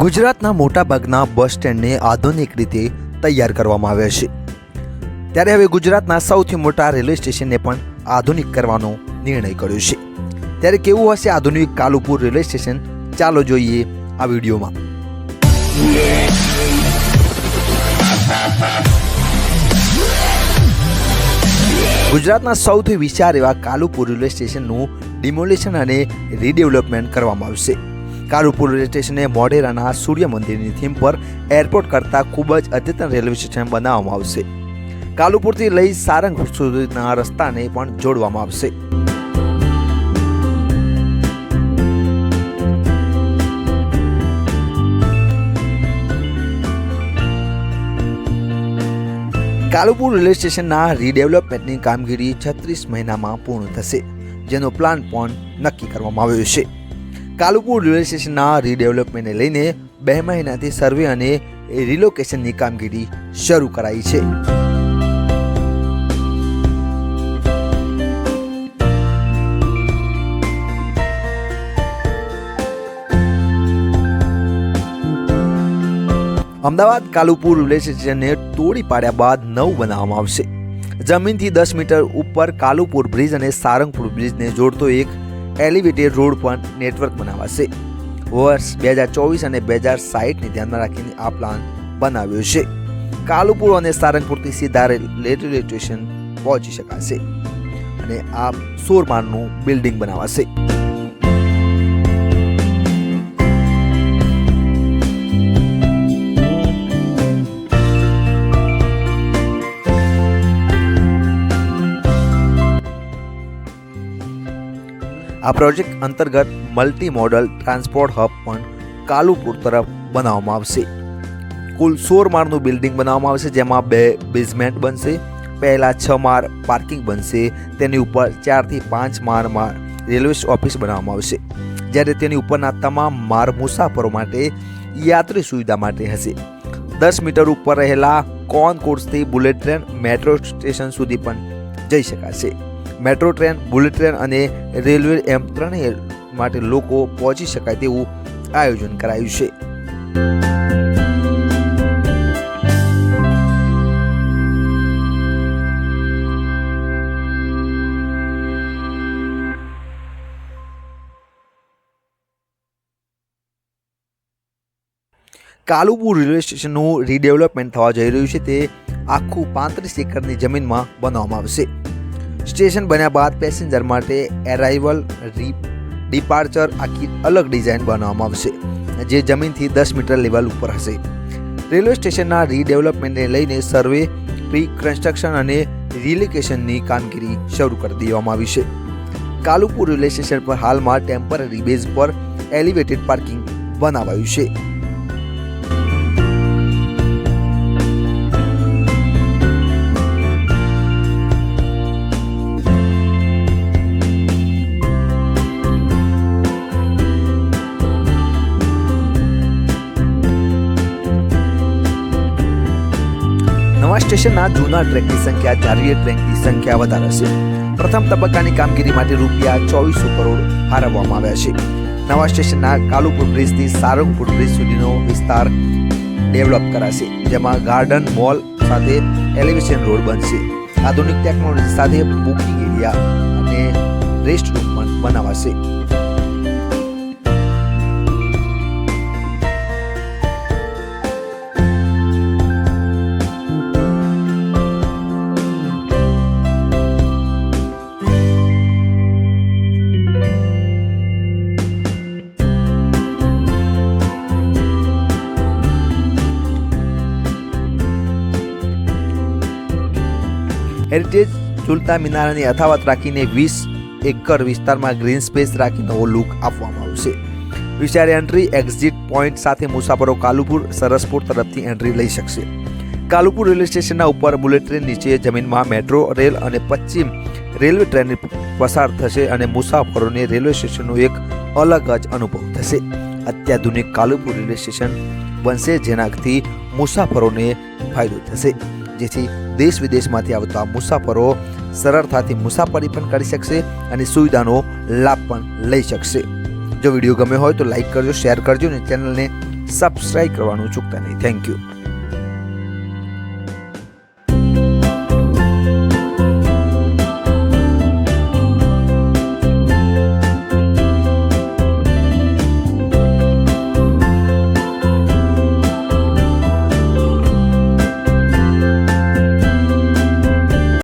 ગુજરાતના મોટાભાગના બસ સ્ટેન્ડને આધુનિક રીતે તૈયાર કરવામાં આવ્યા છે. ત્યારે હવે ગુજરાતના સૌથી મોટા રેલવે સ્ટેશનને પણ આધુનિક કરવાનો નિર્ણય કર્યો છે. ત્યારે કેવું હશે આધુનિક કાલુપુર રેલવે સ્ટેશન? ચાલો જોઈએ આ વિડીયોમાં. ગુજરાતના સૌથી વિશાળ એવા કાલુપુર રેલવે સ્ટેશનનું ડિમોલેશન અને રીડેવલપમેન્ટ કરવામાં આવશે. કાલુપુર રેલવે સ્ટેશને મોઢેરાના સૂર્ય મંદિરની થીમ પર એરપોર્ટ કરતાં ખૂબ જ અદ્યતન રેલવે સ્ટેશન બનાવવામાં આવશે. કાલુપુરથી લઈ સારંગપુર સુધીના રસ્તાને પણ જોડવામાં આવશે. કાલુપુર રેલવે સ્ટેશનના રીડેવલપમેન્ટની કામગીરી છત્રીસ મહિનામાં પૂર્ણ થશે, જેનો પ્લાન પણ નક્કી કરવામાં આવ્યો છે. કાલુપુર રેલવે સ્ટેશનના રીડેવલપમેન્ટને લઈને બે મહિનાથી સર્વે અને રિલોકેશનની કામગીરી શરૂ કરાઈ છે. અમદાવાદ કાલુપુર રેલવે સ્ટેશનને તોડી પાડ્યા બાદ નવ બનાવવામાં આવશે. જમીનથી દસ મીટર ઉપર કાલુપુર બ્રિજ અને સારંગપુર બ્રિજને જોડતો એક એલિવેટેડ રોડ પણ નેટવર્ક બનાવાશે. વર્ષ બે હજાર ચોવીસ અને બે હજાર સાહીઠને ધ્યાનમાં રાખીને આ પ્લાન બનાવ્યો છે. કાલુપુર અને સારંગપુરથી સીધા રેલવે સ્ટેશન પહોંચી શકાશે અને આ સોરમાળનું બિલ્ડિંગ બનાવાશે. આ પ્રોજેક્ટ અંતર્ગત મલ્ટી મોડલ ટ્રાન્સપોર્ટ હબ પણ કાલુપુર તરફ બનાવવામાં આવશે. કુલ સોળ માળનું બિલ્ડિંગ બનાવવામાં આવશે, જેમાં બે બેઝમેન્ટ બનશે, પહેલાં છ માળ પાર્કિંગ બનશે, તેની ઉપર ચારથી પાંચ માળમાં રેલવે ઓફિસ બનાવવામાં આવશે. જ્યારે તેની ઉપરના તમામ માળ મુસાફરો માટે યાત્રી સુવિધા માટે હશે. દસ મીટર ઉપર રહેલા કોન કોર્સથી બુલેટ ટ્રેન, મેટ્રો સ્ટેશન સુધી પણ જઈ શકાશે. મેટ્રો ટ્રેન, બુલેટ ટ્રેન અને રેલવે એમ ત્રણેય માટે લોકો પહોંચી શકાય તેવું આયોજન કરાયું છે. કાલુપુર રેલવે સ્ટેશનનું રીડેવલપમેન્ટ થવા જઈ રહ્યું છે. તે આખું પાંત્રીસ એકરની જમીનમાં બનાવવામાં આવશે. સ્ટેશન બન્યા બાદ પેસેન્જર માટે એરાઇવલ ડિપાર્ચર આખી અલગ ડિઝાઇન બનાવવામાં આવશે, જે જમીનથી દસ મીટર લેવલ ઉપર હશે. રેલવે સ્ટેશનના રીડેવલપમેન્ટને લઈને સર્વે પ્રી કન્સ્ટ્રક્શન અને રિલિકેશનની કામગીરી શરૂ કરી દેવામાં આવી છે. કાલુપુર રેલવે સ્ટેશન પર હાલમાં ટેમ્પરરી બેઝ પર એલિવેટેડ પાર્કિંગ બનાવાયું છે. સ્ટેશનના જૂના ટ્રેકની સંખ્યા જારીએ ટ્રેકની સંખ્યા વધારશે પ્રથમ તબક્કાની કામગીરી માટે રૂપિયા ચોવીસો કરોડ ફાળવવામાં આવ્યા છે. નવા સ્ટેશનના કાલુપુર બ્રિજથી સારંગપુર બ્રિજ સુધીનો વિસ્તાર ડેવલપ કરાશે, જેમાં ગાર્ડન મોલ સાથે એલિવેશન રોડ બનશે. આધુનિક ટેકનોલોજી સાથે બુકિંગ એરિયા અને રેસ્ટ રૂમ પણ બનાવાશે. હેરિટેજ ઝુલતા મિનારાની યથાવત રાખીને વીસ એકર વિસ્તારમાં ગ્રીન સ્પેસ રાખી નવો લુક આપવામાં આવશે. વિચારે એન્ટ્રી એક્ઝિટ પોઈન્ટ સાથે મુસાફરો કાલુપુર, સરસપુર તરફથી એન્ટ્રી લઈ શકશે. કાલુપુર રેલવે સ્ટેશનના ઉપર બુલેટ ટ્રેન નીચે જમીનમાં મેટ્રો, રેલ અને પશ્ચિમ રેલવે ટ્રેન પસાર થશે અને મુસાફરોને રેલવે સ્ટેશનનો એક અલગ જ અનુભવ થશે. અત્યાધુનિક કાલુપુર રેલવે સ્ટેશન બનશે જેનાથી મુસાફરોને ફાયદો થશે. જેથી દેશ વિદેશમાંથી આવતા મુસાફરો સરળતાથી મુસાફરી પણ કરી શકશે અને સુવિધાનો લાભ પણ લઈ શકશે. જો વીડિયો ગમ્યો હોય તો લાઇક કરજો, શેર કરજો અને ચેનલને સબસ્ક્રાઈબ કરવાનું ચૂકતા નહીં. Thank you.